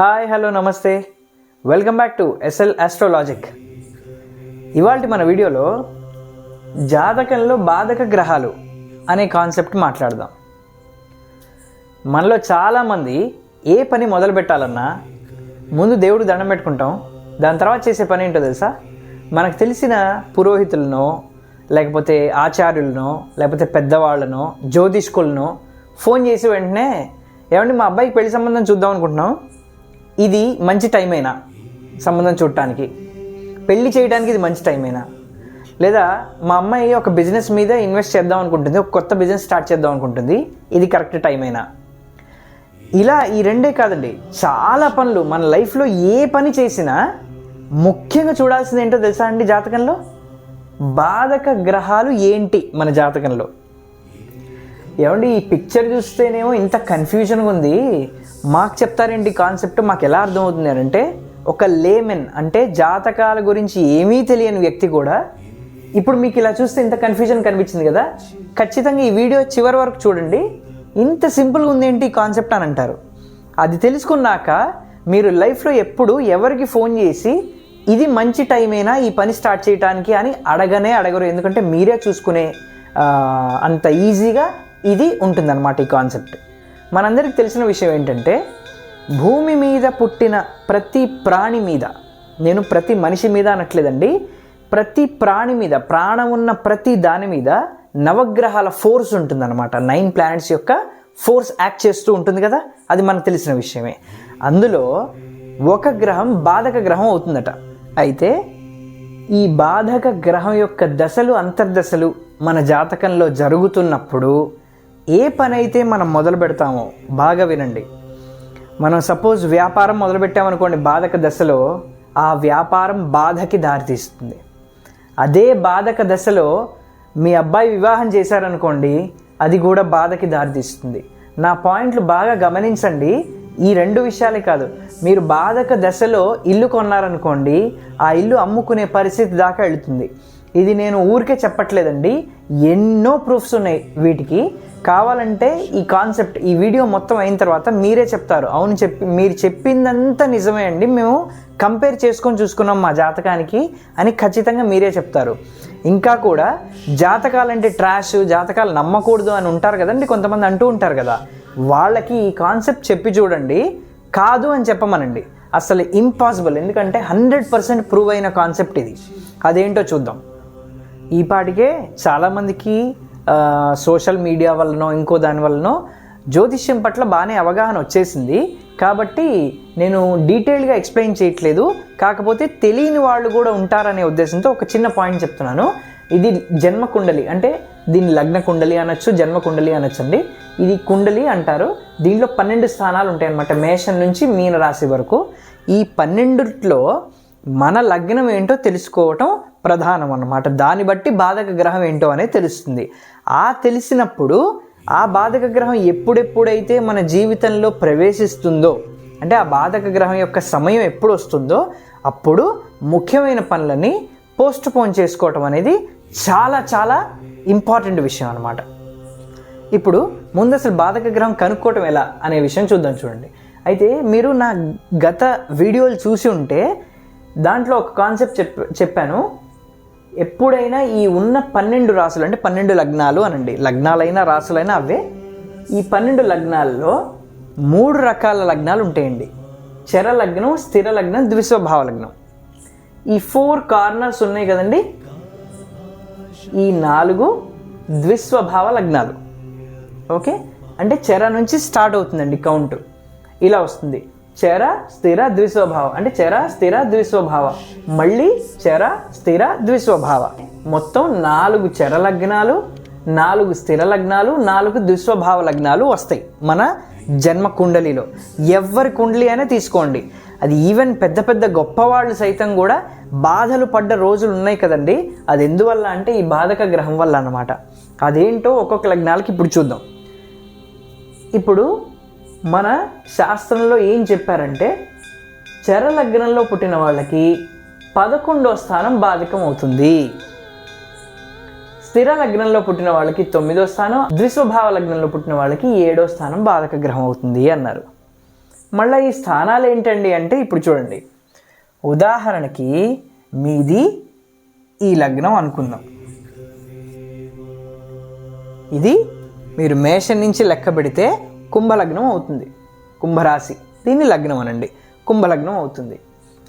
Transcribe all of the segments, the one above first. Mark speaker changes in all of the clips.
Speaker 1: Hi hello నమస్తే. Welcome back to SL astrologic ఇవాళ మన వీడియోలో జాతకంలో బాధక గ్రహాలు అనే కాన్సెప్ట్ మాట్లాడదాం. మనలో చాలామంది ఏ పని మొదలు పెట్టాలన్నా ముందు దేవుడు దండం పెట్టుకుంటాం. దాని తర్వాత చేసే పని ఏంటో తెలుసా? మనకు తెలిసిన పురోహితులనో లేకపోతే ఆచార్యులనో లేకపోతే పెద్దవాళ్ళనో జ్యోతిష్కులనో ఫోన్ చేసి వెంటనే ఏమండి మా అబ్బాయికి పెళ్ళి సంబంధం చూద్దాం అనుకుంటున్నాం. ఇది మంచి టైం అయినా సంబంధం చూడటానికి. పెళ్ళి చేయడానికి ఇది మంచి టైం అయినా లేదా మా అమ్మాయి ఒక బిజినెస్ మీద ఇన్వెస్ట్ చేద్దాం అనుకుంటుంది ఒక కొత్త బిజినెస్ స్టార్ట్ చేద్దాం అనుకుంటుంది ఇది కరెక్ట్ టైం అయినా ఇలా ఈ రెండే కాదండి చాలా పనులు. మన లైఫ్లో ఏ పని చేసినా ముఖ్యంగా చూడాల్సింది ఏంటో తెలుసా అండి జాతకంలో? బాధక గ్రహాలు ఏంటి మన జాతకంలో? ఏమండి ఈ పిక్చర్ చూస్తేనేమో ఇంత కన్ఫ్యూజన్గా ఉంది. మాకు చెప్తారండి కాన్సెప్ట్ మాకు ఎలా అర్థమవుతుంది అని అంటే ఒక లేమెన్ అంటే జాతకాల గురించి ఏమీ తెలియని వ్యక్తి కూడా ఇప్పుడు మీకు ఇలా చూస్తే ఇంత కన్ఫ్యూజన్ కనిపించింది కదా? ఖచ్చితంగా ఈ వీడియో చివరి వరకు చూడండి. ఇంత సింపుల్గా ఉంది ఏంటి ఈ కాన్సెప్ట్ అని అంటారు. అది తెలుసుకున్నాక మీరు లైఫ్లో ఎప్పుడు ఎవరికి ఫోన్ చేసి ఇది మంచి టైమేనా ఈ పని స్టార్ట్ చేయడానికి అని అడగనే అడగరు. ఎందుకంటే మీరే చూసుకునే అంత ఈజీగా ఇది ఉంటుందన్నమాట ఈ కాన్సెప్ట్. మనందరికి తెలిసిన విషయం ఏంటంటే భూమి మీద పుట్టిన ప్రతి ప్రాణి మీద నేను ప్రతి మనిషి మీద అనట్లేదండి ప్రతి ప్రాణి మీద ప్రాణం ఉన్న ప్రతి దాని మీద నవగ్రహాల ఫోర్స్ ఉంటుందన్నమాట. నైన్ ప్లానెట్స్ యొక్క ఫోర్స్ యాక్ట్ చేస్తూ ఉంటుంది కదా అది మనకు తెలిసిన విషయమే. అందులో ఒక గ్రహం బాధక గ్రహం అవుతుందట. అయితే ఈ బాధక గ్రహం యొక్క దశలు అంతర్దశలు మన జాతకంలో జరుగుతున్నప్పుడు ఏ పని అయితే మనం మొదలు పెడతామో బాగా వినండి. మనం సపోజ్ వ్యాపారం మొదలుపెట్టామనుకోండి బాధక దశలో ఆ వ్యాపారం బాధకి దారితీస్తుంది అదే బాధక దశలో మీ అబ్బాయి వివాహం చేశారనుకోండి అది కూడా బాధకి దారితీస్తుంది నా పాయింట్లు బాగా గమనించండి. ఈ రెండు విషయాలే కాదు. మీరు బాధక దశలో ఇల్లు కొన్నారనుకోండి ఆ ఇల్లు అమ్ముకునే పరిస్థితి దాకా వెళుతుంది. ఇది నేను ఊరికే చెప్పట్లేదండి. ఎన్నో ప్రూఫ్స్ ఉన్నాయి వీటికి. కావాలంటే ఈ కాన్సెప్ట్ ఈ వీడియో మొత్తం అయిన తర్వాత మీరే చెప్తారు. అవును చెప్పి మీరు చెప్పిందంతా నిజమే అండి. మేము కంపేర్ చేసుకొని చూసుకున్నాం మా జాతకానికి అని ఖచ్చితంగా మీరే చెప్తారు. ఇంకా కూడా జాతకాలంటే ట్రాష్ జాతకాలు నమ్మకూడదు అని ఉంటారు కదండి కొంతమంది అంటూ ఉంటారు కదా. వాళ్ళకి ఈ కాన్సెప్ట్ చెప్పి చూడండి. కాదు అని చెప్పమనండి. అసలు ఇంపాసిబుల్ ఎందుకంటే హండ్రెడ్ పర్సెంట్ ప్రూవ్ అయిన కాన్సెప్ట్ ఇది. అదేంటో చూద్దాం. ఈ పాటికే చాలామందికి సోషల్ మీడియా వల్లనో ఇంకో దాని వల్లనో జ్యోతిష్యం పట్ల బాగానే అవగాహన వచ్చేసింది. కాబట్టి నేను డీటెయిల్గా ఎక్స్ప్లెయిన్ చేయట్లేదు. కాకపోతే తెలియని వాళ్ళు కూడా ఉంటారనే ఉద్దేశంతో ఒక చిన్న పాయింట్ చెప్తున్నాను. ఇది జన్మ కుండలి అంటే దీన్ని లగ్న కుండలి అనొచ్చు జన్మ కుండలి అనొచ్చు ఇది కుండలి అంటారు. దీంట్లో పన్నెండు స్థానాలు ఉంటాయి అన్నమాట మేషం నుంచి మీన రాశి వరకు. ఈ పన్నెండుట్లో మన లగ్నం ఏంటో తెలుసుకోవటం ప్రధానం అన్నమాట. దాన్ని బట్టి బాధక గ్రహం ఏంటో అనేది తెలుస్తుంది. ఆ తెలిసినప్పుడు ఆ బాధక గ్రహం ఎప్పుడెప్పుడైతే మన జీవితంలో ప్రవేశిస్తుందో అంటే ఆ బాధక గ్రహం యొక్క సమయం ఎప్పుడు వస్తుందో అప్పుడు ముఖ్యమైన పనులని పోస్ట్ పోన్ చేసుకోవటం అనేది చాలా చాలా ఇంపార్టెంట్ విషయం అనమాట ఇప్పుడు ముందు అసలు బాధక గ్రహం కనుక్కోవటం ఎలా అనే విషయం చూద్దాం చూడండి. అయితే మీరు నా గత వీడియోలు చూసి ఉంటే దాంట్లో ఒక కాన్సెప్ట్ చెప్ చెప్పాను. ఎప్పుడైనా ఈ ఉన్న పన్నెండు రాసులు అంటే పన్నెండు లగ్నాలు అనండి. లగ్నాలైనా రాసులైనా అవే. ఈ పన్నెండు లగ్నాల్లో మూడు రకాల లగ్నాలు ఉంటాయండి. చర లగ్నం స్థిర లగ్నం ద్విస్వభావ లగ్నం. ఈ ఫోర్ కార్నర్స్ ఉన్నాయి కదండి. ఈ నాలుగు ద్విస్వభావ లగ్నాలు. ఓకే? అంటే చెర నుంచి స్టార్ట్ అవుతుందండి కౌంట్. ఇలా వస్తుంది. చర స్థిర ద్విస్వభావ. అంటే చర స్థిర ద్విస్వభావ. మళ్ళీ చర స్థిర ద్విస్వభావ. మొత్తం నాలుగు చర లగ్నాలు నాలుగు స్థిర లగ్నాలు నాలుగు ద్విస్వభావ లగ్నాలు వస్తాయి మన జన్మ కుండలిలో. ఎవరి కుండలి అయినా తీసుకోండి. అది ఈవెన్ పెద్ద పెద్ద గొప్పవాళ్ళు సైతం కూడా బాధలు పడ్డ రోజులు ఉన్నాయి కదండి. అది ఎందువల్ల అంటే ఈ బాధక గ్రహం వల్ల అన్నమాట. అదేంటో ఒక్కొక్క లగ్నాలకి ఇప్పుడు చూద్దాం. ఇప్పుడు మన శాస్త్రంలో ఏం చెప్పారంటే చర లగ్నంలో పుట్టిన వాళ్ళకి పదకొండో స్థానం బాధకం అవుతుంది స్థిర లగ్నంలో పుట్టిన వాళ్ళకి తొమ్మిదో స్థానం ద్విస్వభావ లగ్నంలో పుట్టిన వాళ్ళకి ఏడో స్థానం బాధక గ్రహం అవుతుంది అన్నారు. మళ్ళీ ఈ స్థానాలు ఏంటండి అంటే ఇప్పుడు చూడండి. ఉదాహరణకి మీది ఈ లగ్నం అనుకుందాం. ఇది మీరు మేషం నుంచి లెక్క పెడితే కుంభలగ్నం అవుతుంది. కుంభరాశి. దీన్ని లగ్నం అనండి. కుంభలగ్నం అవుతుంది.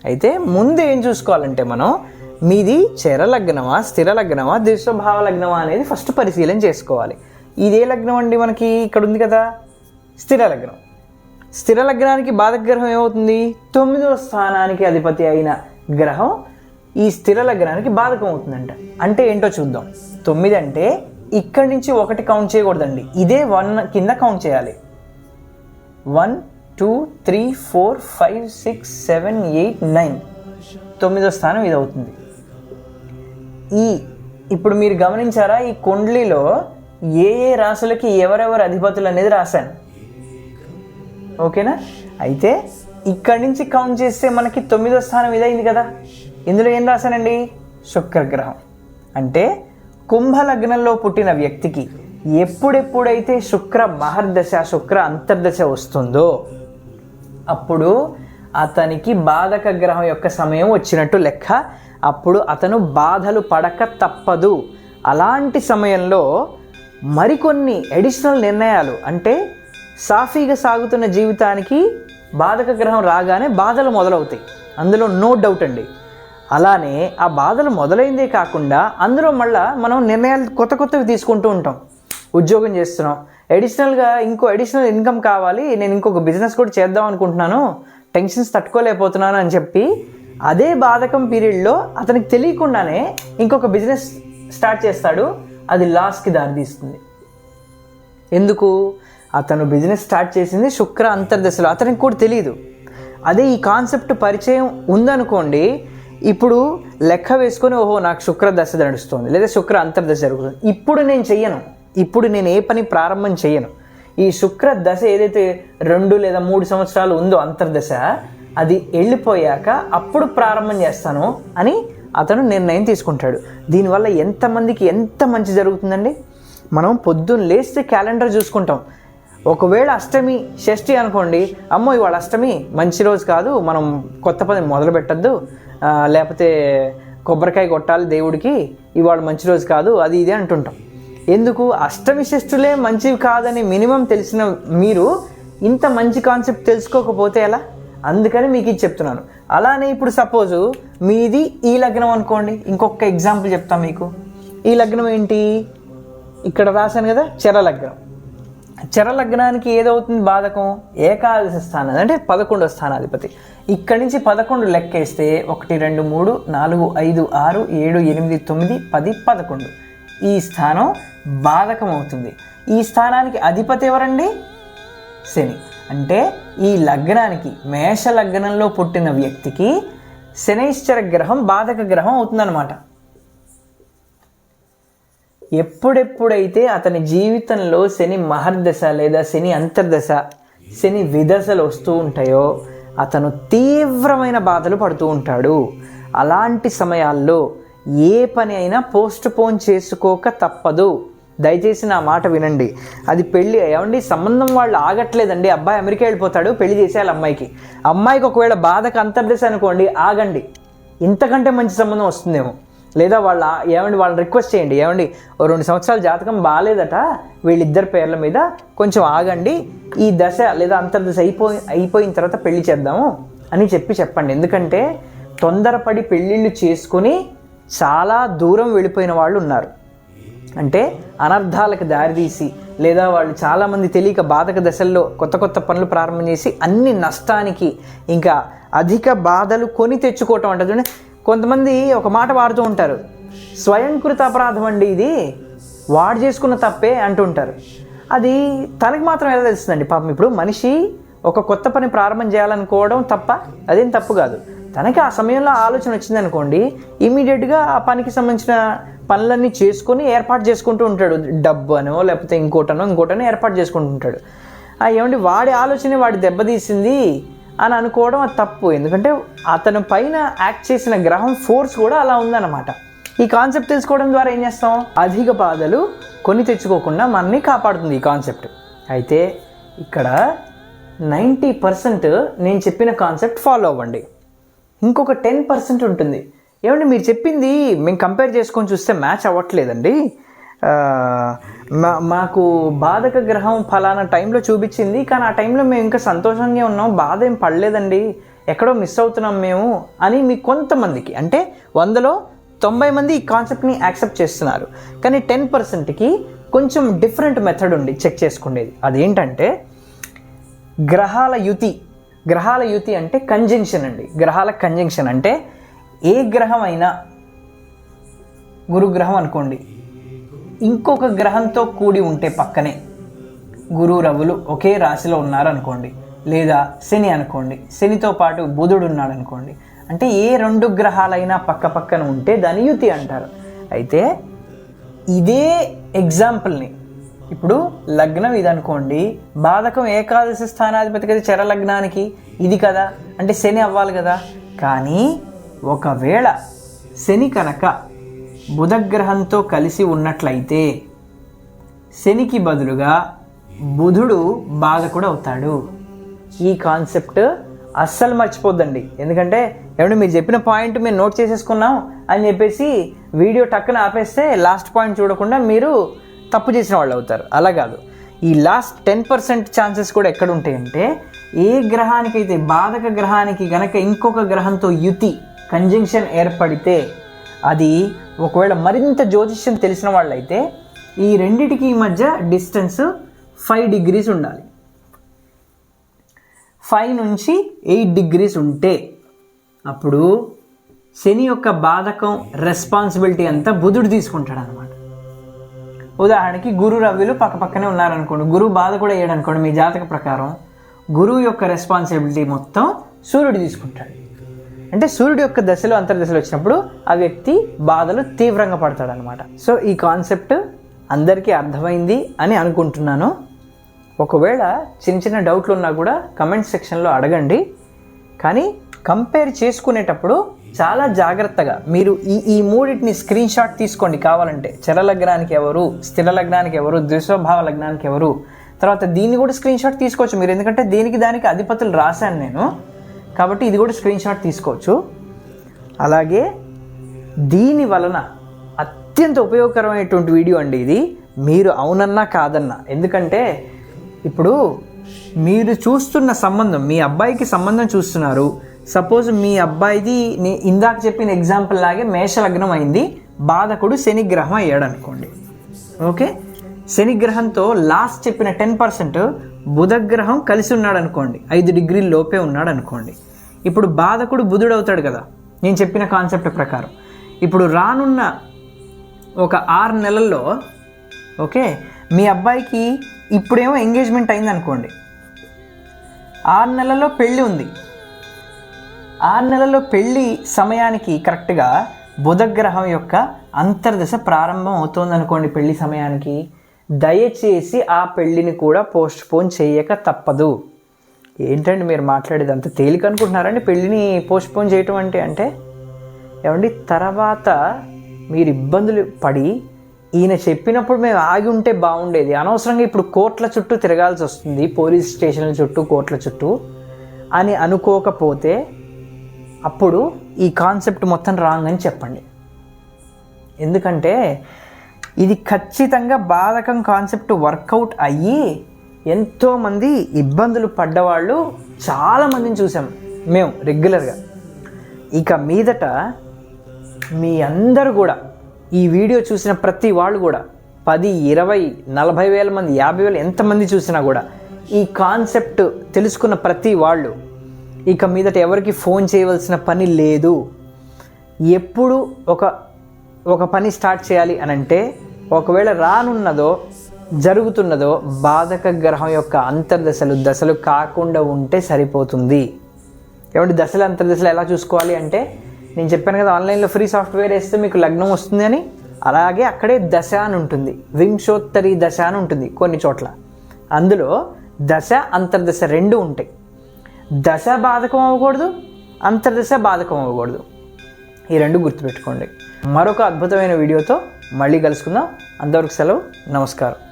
Speaker 1: అయితే ముందు ఏం చూసుకోవాలంటే మనం మీది చర లగ్నమా స్థిర లగ్నమా దిశభావ లగ్నమా అనేది ఫస్ట్ పరిశీలన చేసుకోవాలి. ఇదే లగ్నం అండి మనకి ఇక్కడ ఉంది కదా? స్థిర లగ్నం. స్థిర లగ్నానికి బాధగ్రహం ఏమవుతుంది? తొమ్మిదవ స్థానానికి అధిపతి అయిన గ్రహం ఈ స్థిర లగ్నానికి బాధకం అవుతుందంట. అంటే ఏంటో చూద్దాం. తొమ్మిది అంటే ఇక్కడి నుంచి ఒకటి కౌంట్ చేయకూడదండి. ఇదే వన్ కింద కౌంట్ చేయాలి. One two three four five six seven eight nine. తొమ్మిదో స్థానం ఇది అవుతుంది ఈ ఇప్పుడు మీరు గమనించారా ఈ కుండ్లీలో ఏ ఏ రాసులకి ఎవరెవరు అధిపతులు అనేది రాశాను. ఓకేనా? అయితే ఇక్కడి నుంచి కౌంట్ చేస్తే మనకి తొమ్మిదో స్థానం ఇదైంది కదా. ఇందులో ఏం రాశానండి? శుక్రగ్రహం. అంటే కుంభ లగ్నంలో పుట్టిన వ్యక్తికి ఎప్పుడెప్పుడైతే శుక్ర మహర్దశ శుక్ర అంతర్దశ వస్తుందో అప్పుడు అతనికి బాధక గ్రహం యొక్క సమయం వచ్చినట్టు లెక్క అప్పుడు అతను బాధలు పడక తప్పదు. అలాంటి సమయంలో మరికొన్ని అడిషనల్ నిర్ణయాలు అంటే సాఫీగా సాగుతున్న జీవితానికి బాధక గ్రహం రాగానే బాధలు మొదలవుతాయి. అందులో నో డౌట్ అండి. అలానే ఆ బాధలు మొదలైందే కాకుండా అందులో మళ్ళా మనం నిర్ణయాలు కొత్త కొత్తవి తీసుకుంటూ ఉంటాం. ఉద్యోగం చేస్తున్నాం. అడిషనల్గా ఇంకో అడిషనల్ ఇన్కమ్ కావాలి. నేను ఇంకొక బిజినెస్ కూడా చేద్దాం అనుకుంటున్నాను. టెన్షన్స్ తట్టుకోలేకపోతున్నాను అని చెప్పి అదే బాధకం పీరియడ్లో అతనికి తెలియకుండానే ఇంకొక బిజినెస్ స్టార్ట్ చేస్తాడు. అది లాస్కి దారితీస్తుంది ఎందుకు? అతను బిజినెస్ స్టార్ట్ చేసింది శుక్ర అంతర్దశలో. అతనికి కూడా తెలియదు అదే ఈ కాన్సెప్ట్ పరిచయం ఉందనుకోండి ఇప్పుడు లెక్క వేసుకొని ఓహో నాకు శుక్ర దశ నడుస్తుంది లేదా శుక్ర అంతర్దశ జరుగుతుంది. ఇప్పుడు నేను చెయ్యను. ఇప్పుడు నేను ఏ పని ప్రారంభం చేయను. ఈ శుక్ర దశ ఏదైతే రెండు లేదా మూడు సంవత్సరాలు ఉందో అంతర్దశ అది వెళ్ళిపోయాక అప్పుడు ప్రారంభం చేస్తాను అని అతను నిర్ణయం తీసుకుంటాడు. దీనివల్ల ఎంతమందికి ఎంత మంచి జరుగుతుందండి? మనం పొద్దున్న లేస్తే క్యాలెండర్ చూసుకుంటాం. ఒకవేళ అష్టమి షష్ఠి అనుకోండి అమ్మో ఇవాళ అష్టమి మంచి రోజు కాదు మనం కొత్త పని మొదలు పెట్టద్దు. లేకపోతే కొబ్బరికాయ కొట్టాలి దేవుడికి ఇవాళ మంచి రోజు కాదు అది ఇది అంటుంటాం. ఎందుకు అష్టమి షష్ఠులే మంచివి కాదని మినిమం తెలిసిన మీరు ఇంత మంచి కాన్సెప్ట్ తెలుసుకోకపోతే ఎలా? అందుకని మీకు ఇది చెప్తున్నాను. అలానే ఇప్పుడు సపోజు మీది ఈ లగ్నం అనుకోండి. ఇంకొక ఎగ్జాంపుల్ చెప్తాను మీకు. ఈ లగ్నం ఏంటి? ఇక్కడ రాశాను కదా చెర లగ్నం. చెర లగ్నానికి ఏదవుతుంది బాధకం? ఏకాదశి స్థానం అంటే పదకొండో స్థానాధిపతి. ఇక్కడి నుంచి పదకొండు లెక్కేస్తే ఒకటి రెండు మూడు నాలుగు ఐదు ఆరు ఏడు ఎనిమిది తొమ్మిది పది పదకొండు. ఈ స్థానం బాధకం అవుతుంది ఈ స్థానానికి అధిపతి ఎవరండి? శని. అంటే ఈ లగ్నానికి మేష లగ్నంలో పుట్టిన వ్యక్తికి శనైశ్చర గ్రహం బాధక గ్రహం అవుతుందన్నమాట. ఎప్పుడెప్పుడైతే అతని జీవితంలో శని మహర్దశ లేదా శని అంతర్దశ శని విదశలు వస్తూ ఉంటాయో అతను తీవ్రమైన బాధలు పడుతూ ఉంటాడు. అలాంటి సమయాల్లో ఏ పని అయినా పోస్ట్ పోన్ చేసుకోక తప్పదు. దయచేసి నా మాట వినండి. అది పెళ్ళి ఏమండి సంబంధం వాళ్ళు ఆగట్లేదండి. అబ్బాయి అమెరికా వెళ్ళిపోతాడు పెళ్ళి చేసేయాలి అమ్మాయికి. అమ్మాయికి ఒకవేళ బాధకు అంతర్దశ అనుకోండి ఆగండి. ఇంతకంటే మంచి సంబంధం వస్తుందేమో. లేదా వాళ్ళ ఏమండి వాళ్ళని రిక్వెస్ట్ చేయండి. ఏమండి ఓ రెండు సంవత్సరాల జాతకం బాగాలేదట వీళ్ళిద్దరి పేర్ల మీద కొంచెం ఆగండి. ఈ దశ లేదా అంతర్దశ అయిపోయి అయిపోయిన తర్వాత పెళ్ళి చేద్దాము అని చెప్పి చెప్పండి. ఎందుకంటే తొందరపడి పెళ్ళిళ్ళు చేసుకుని చాలా దూరం వెళ్ళిపోయిన వాళ్ళు ఉన్నారు. అంటే అనర్థాలకు దారితీసి లేదా వాళ్ళు చాలామంది తెలియక బాధక దశల్లో కొత్త కొత్త పనులు ప్రారంభం చేసి అన్ని నష్టానికి ఇంకా అధిక బాధలు కొని తెచ్చుకోవటం అంటే కొంతమంది ఒక మాట వాడుతూ ఉంటారు. స్వయంకృత అపరాధం అండి ఇది. వాడు చేసుకున్న తప్పే అంటుంటారు అది తనకి మాత్రం ఎలా తెలుస్తుందండి? పాపం ఇప్పుడు మనిషి ఒక కొత్త పని ప్రారంభం చేయాలనుకోవడం తప్ప అదేం తప్పు కాదు. తనకి ఆ సమయంలో ఆలోచన వచ్చింది అనుకోండి ఇమీడియట్గా ఆ పనికి సంబంధించిన పనులన్నీ చేసుకొని ఏర్పాటు చేసుకుంటూ ఉంటాడు. డబ్బు అనో లేకపోతే ఇంకోటనో ఇంకోటనో ఏర్పాటు చేసుకుంటూ ఉంటాడు. ఏమండి వాడి ఆలోచనే వాడి దెబ్బతీసింది అని అనుకోవడం అది తప్పు. ఎందుకంటే అతని పైన యాక్ట్ చేసిన గ్రహం ఫోర్స్ కూడా అలా ఉందన్నమాట. ఈ కాన్సెప్ట్ తెలుసుకోవడం ద్వారా ఏం చేస్తాం? అధిక బాధలు కొని తెచ్చుకోకుండా మనని కాపాడుతుంది ఈ కాన్సెప్ట్. అయితే ఇక్కడ నైంటీ పర్సెంట్ నేను చెప్పిన కాన్సెప్ట్ ఫాలో అవ్వండి. ఇంకొక టెన్ పర్సెంట్ ఉంటుంది. ఏమండి మీరు చెప్పింది మేము కంపేర్ చేసుకొని చూస్తే మ్యాచ్ అవ్వట్లేదండి. మా మాకు బాధక గ్రహం ఫలానా టైంలో చూపించింది కానీ ఆ టైంలో మేము ఇంకా సంతోషంగా ఉన్నాం బాధ ఏం పడలేదండి. ఎక్కడో మిస్ అవుతున్నాం మేము అని మీ కొంతమందికి అంటే వందలో తొంభై మంది ఈ కాన్సెప్ట్ని యాక్సెప్ట్ చేస్తున్నారు. కానీ టెన్ పర్సెంట్కి కొంచెం డిఫరెంట్ మెథడ్ ఉంది చెక్ చేసుకునేది. అదేంటంటే గ్రహాల యుతి గ్రహాల యుతి అంటే కంజంక్షన్ అండి. గ్రహాల కంజంక్షన్ అంటే ఏ గ్రహం అయినా గురుగ్రహం అనుకోండి. ఇంకొక గ్రహంతో కూడి ఉంటే పక్కనే గురు రవులు ఒకే రాశిలో ఉన్నారనుకోండి. లేదా శని అనుకోండి. శనితో పాటు బుధుడు ఉన్నాడు అనుకోండి అంటే ఏ రెండు గ్రహాలైనా పక్క పక్కన ఉంటే దాని యుతి అంటారు. అయితే ఇదే ఎగ్జాంపుల్ని ఇప్పుడు లగ్నం ఇది అనుకోండి బాధకం ఏకాదశి స్థానాధిపతి కదా చర లగ్నానికి. ఇది కదా. అంటే శని అవ్వాలి కదా. కానీ ఒకవేళ శని కనుక బుధగ్రహంతో కలిసి ఉన్నట్లయితే శనికి బదులుగా బుధుడు బాధకుడు అవుతాడు. ఈ కాన్సెప్ట్ అస్సలు మర్చిపోద్దండి. ఎందుకంటే ఏమంటే మీరు చెప్పిన పాయింట్ మేము నోట్ చేసేసుకున్నాం అని చెప్పేసి వీడియో టక్కున ఆపేస్తే లాస్ట్ పాయింట్ చూడకుండా మీరు తప్పు చేసిన వాళ్ళు అవుతారు. అలా కాదు. ఈ లాస్ట్ టెన్ పర్సెంట్ ఛాన్సెస్ కూడా ఎక్కడ ఉంటాయంటే ఏ గ్రహానికైతే బాధక గ్రహానికి గనక ఇంకొక గ్రహంతో యుతి కంజంక్షన్ ఏర్పడితే అది ఒకవేళ మరింత జ్యోతిష్యం తెలిసిన వాళ్ళైతే ఈ రెండిటికి మధ్య డిస్టెన్స్ ఫైవ్ డిగ్రీస్ ఉండాలి. ఫైవ్ నుంచి ఎయిట్ డిగ్రీస్ ఉంటే అప్పుడు శని యొక్క బాధకం రెస్పాన్సిబిలిటీ అంతా బుధుడు తీసుకుంటాడు అనమాట ఉదాహరణకి గురు రవిలు పక్క పక్కనే ఉన్నారనుకోండి గురువు బాధ కూడా వేయడనుకోండి అనుకోండి మీ జాతక ప్రకారం గురువు యొక్క రెస్పాన్సిబిలిటీ మొత్తం సూర్యుడు తీసుకుంటాడు. అంటే సూర్యుడు యొక్క దశలో అంతర్దశలు వచ్చినప్పుడు ఆ వ్యక్తి బాధలు తీవ్రంగా పడతాడు అనమాట సో ఈ కాన్సెప్ట్ అందరికీ అర్థమైంది అని అనుకుంటున్నాను. ఒకవేళ చిన్న చిన్న డౌట్లు ఉన్నా కూడా కమెంట్ సెక్షన్లో అడగండి. కానీ కంపేర్ చేసుకునేటప్పుడు చాలా జాగ్రత్తగా మీరు ఈ ఈ మూడింటిని స్క్రీన్ షాట్ తీసుకోండి కావాలంటే. చర లగ్నానికి ఎవరు స్థిర లగ్నానికి ఎవరు దృశ్వభావ లగ్నానికి ఎవరు. తర్వాత దీన్ని కూడా స్క్రీన్ షాట్ తీసుకోవచ్చు మీరు. ఎందుకంటే దీనికి దానికి అధిపతులు రాశాను నేను. కాబట్టి ఇది కూడా స్క్రీన్ షాట్ తీసుకోవచ్చు. అలాగే దీని వలన అత్యంత ఉపయోగకరమైనటువంటి వీడియో అండి ఇది. మీరు అవునన్నా కాదన్నా. ఎందుకంటే ఇప్పుడు మీరు చూస్తున్న సంబంధం మీ అబ్బాయికి సంబంధం చూస్తున్నారు. సపోజ్ మీ అబ్బాయిది ఇందాక చెప్పిన ఎగ్జాంపుల్ లాగే మేషలగ్నం అయింది. బాధకుడు శనిగ్రహం అయ్యాడు అనుకోండి. ఓకే? శనిగ్రహంతో లాస్ట్ చెప్పిన టెన్ పర్సెంట్ బుధగ్రహం కలిసి ఉన్నాడు అనుకోండి. ఐదు డిగ్రీల లోపే ఉన్నాడు అనుకోండి. ఇప్పుడు బాధకుడు బుధుడు అవుతాడు కదా. నేను చెప్పిన కాన్సెప్ట్ ప్రకారం. ఇప్పుడు రానున్న ఒక ఆరు నెలల్లో ఓకే? మీ అబ్బాయికి ఇప్పుడేమో ఎంగేజ్మెంట్ అయింది అనుకోండి ఆరు నెలల్లో పెళ్ళి ఉంది. ఆరు నెలల్లో పెళ్ళి సమయానికి కరెక్ట్గా బుధగ్రహం యొక్క అంతర్దశ ప్రారంభం అవుతుంది అనుకోండి పెళ్ళి సమయానికి. దయచేసి ఆ పెళ్ళిని కూడా పోస్ట్ పోన్ చేయక తప్పదు. ఏంటండి మీరు మాట్లాడేది అంత తేలిక అనుకుంటున్నారండి? పెళ్ళిని పోస్ట్ పోన్ చేయటం అంటే అంటే? ఏమండి? తర్వాత మీరు ఇబ్బందులు పడి ఈయన చెప్పినప్పుడు మేము ఆగి ఉంటే బాగుండేది. అనవసరంగా ఇప్పుడు కోర్టుల చుట్టూ తిరగాల్సి వస్తుంది పోలీస్ స్టేషన్ల చుట్టూ కోర్టుల చుట్టూ అని అనుకోకపోతే అప్పుడు ఈ కాన్సెప్ట్ మొత్తం రాంగ్ అని చెప్పండి. ఎందుకంటే ఇది ఖచ్చితంగా బాధకం కాన్సెప్ట్ వర్కౌట్ అయ్యి ఎంతోమంది ఇబ్బందులు పడ్డవాళ్ళు చాలామందిని చూసాం మేము రెగ్యులర్గా. ఇక మీదట మీ అందరూ కూడా ఈ వీడియో చూసిన ప్రతి వాళ్ళు కూడా పది ఇరవై నలభై వేల మంది యాభై వేలు ఎంతమంది చూసినా కూడా ఈ కాన్సెప్ట్ తెలుసుకున్న ప్రతి వాళ్ళు ఇక మీదట ఎవరికి ఫోన్ చేయవలసిన పని లేదు. ఎప్పుడు ఒక ఒక పని స్టార్ట్ చేయాలి అని అంటే ఒకవేళ రానున్నదో జరుగుతున్నదో బాధక గ్రహం యొక్క అంతర్దశలు దశలు కాకుండా ఉంటే సరిపోతుంది. ఏమంటే దశలు అంతర్దశలు ఎలా చూసుకోవాలి అంటే నేను చెప్పాను కదా ఆన్లైన్లో ఫ్రీ సాఫ్ట్వేర్ వేస్తే మీకు లగ్నం వస్తుంది అని అలాగే అక్కడే దశ అని ఉంటుంది. వింశోత్తరి దశ అని ఉంటుంది కొన్ని చోట్ల. అందులో దశ అంతర్దశ రెండు ఉంటాయి. దశ బాధకం అవ్వకూడదు అంతర్దశ బాధకం అవ్వకూడదు. ఈ రెండు గుర్తుపెట్టుకోండి. మరొక అద్భుతమైన వీడియోతో మళ్ళీ కలుసుకుందాం. అంతవరకు సెలవు నమస్కారం.